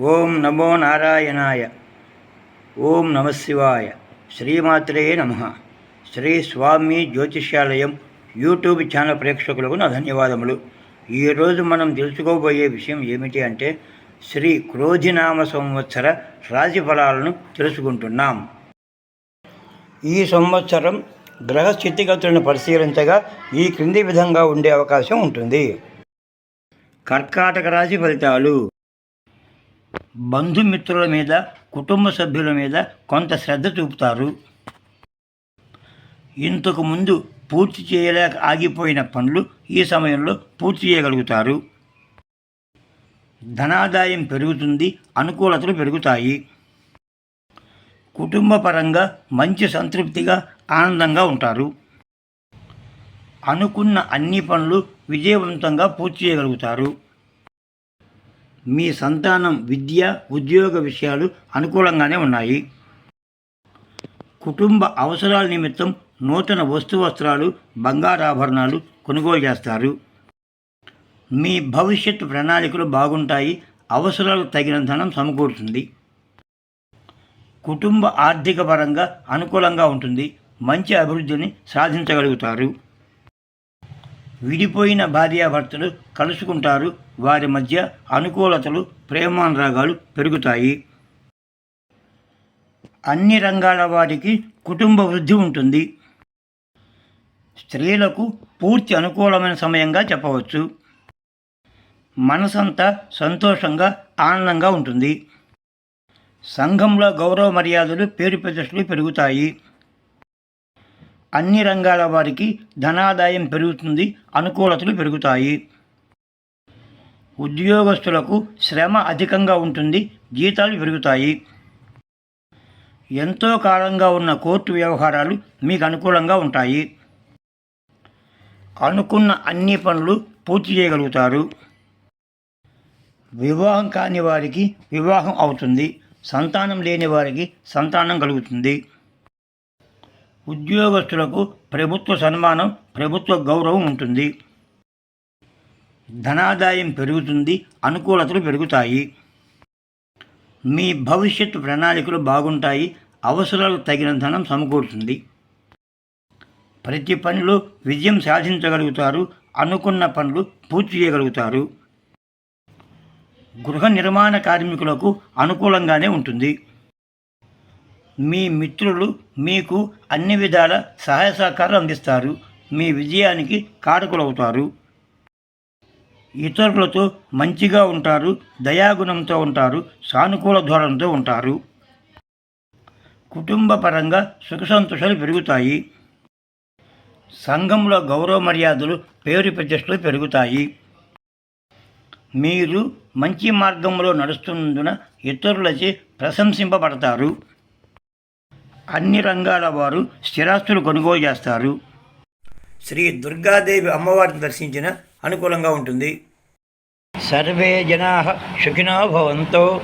ఓం నమో నారాయణాయ. ఓం నమశివాయ శ్రీమాత్రే నమ. శ్రీ స్వామి జ్యోతిష్యాలయం యూట్యూబ్ ఛానల్ ప్రేక్షకులకు నా ధన్యవాదములు. ఈరోజు మనం తెలుసుకోబోయే విషయం ఏమిటి అంటే శ్రీ క్రోధినామ సంవత్సర రాశిఫలాలను తెలుసుకుంటున్నాం. ఈ సంవత్సరం గ్రహ స్థితిగతులను పరిశీలించగా ఈ క్రింది విధంగా ఉండే అవకాశం ఉంటుంది. కర్కాటక రాశి ఫలితాలు. బంధుమిత్రుల మీద కుటుంబ సభ్యుల మీద కొంత శ్రద్ధ చూపుతారు. ఇంతకు ముందు పూర్తి చేయలేక ఆగిపోయిన పనులు ఈ సమయంలో పూర్తి చేయగలుగుతారు. ధనాదాయం పెరుగుతుంది అనుకూలతలు పెరుగుతాయి. కుటుంబపరంగా మంచి సంతృప్తిగా ఆనందంగా ఉంటారు. అనుకున్న అన్ని పనులు విజయవంతంగా పూర్తి చేయగలుగుతారు. మీ సంతానం విద్య ఉద్యోగ విషయాలు అనుకూలంగానే ఉన్నాయి. కుటుంబ అవసరాల నిమిత్తం నూతన వస్తు వస్త్రాలు బంగారాభరణాలు కొనుగోలు చేస్తారు. మీ భవిష్యత్తు ప్రణాళికలు బాగుంటాయి అవసరాలకు తగిన ధనం సమకూరుతుంది. కుటుంబ ఆర్థిక పరంగా అనుకూలంగా ఉంటుంది మంచి అభివృద్ధిని సాధించగలుగుతారు. విడిపోయిన భార్యాభర్తలు కలుసుకుంటారు. వారి మధ్య అనుకూలతలు ప్రేమానురాగాలు పెరుగుతాయి. అన్ని రంగాల వారికి కుటుంబ వృద్ధి ఉంటుంది. స్త్రీలకు పూర్తి అనుకూలమైన సమయంగా చెప్పవచ్చు. మనసంతా సంతోషంగా ఆనందంగా ఉంటుంది. సంఘంలో గౌరవ మర్యాదలు పేరు ప్రతిష్టలు పెరుగుతాయి. అన్ని రంగాల వారికి ధనాదాయం పెరుగుతుంది అనుకూలతలు పెరుగుతాయి. ఉద్యోగస్తులకు శ్రమ అధికంగా ఉంటుంది జీతాలు పెరుగుతాయి. ఎంతో కాలంగా ఉన్న కోర్టు వ్యవహారాలు మీకు అనుకూలంగా ఉంటాయి. అనుకున్న అన్ని పనులు పూర్తి చేయగలుగుతారు. వివాహం కాని వారికి వివాహం అవుతుంది. సంతానం లేని వారికి సంతానం కలుగుతుంది. ఉద్యోగస్తులకు ప్రభుత్వ సన్మానం ప్రభుత్వ గౌరవం ఉంటుంది. ధనాదాయం పెరుగుతుంది అనుకూలతలు పెరుగుతాయి. మీ భవిష్యత్తు ప్రణాళికలు బాగుంటాయి అవసరాలు తగిన ధనం సమకూరుతుంది. ప్రతి పనిలో విజయం సాధించగలుగుతారు అనుకున్న పనులు పూర్తి చేయగలుగుతారు. గృహ నిర్మాణ కార్మికులకు అనుకూలంగానే ఉంటుంది. మీ మిత్రులు మీకు అన్ని విధాల సహాయ సహకారాలు అందిస్తారు. మీ విజయానికి కారకులవుతారు. ఇతరులతో మంచిగా ఉంటారు దయాగుణంతో ఉంటారు సానుకూల ధోరణితో ఉంటారు. కుటుంబ పరంగా సుఖ సంతోషాలు పెరుగుతాయి. సంఘంలో గౌరవ మర్యాదలు పేరు ప్రతిష్టలు పెరుగుతాయి. మీరు మంచి మార్గంలో నడుస్తున్నందున ఇతరులచే ప్రశంసింపబడతారు. అన్ని రంగాల వారు స్థిరాస్తులు కొనుగోలు చేస్తారు. శ్రీ దుర్గాదేవి అమ్మవారిని దర్శించిన అనుకూలంగా ఉంటుంది. సర్వే జనా సుఖినో భవంతో.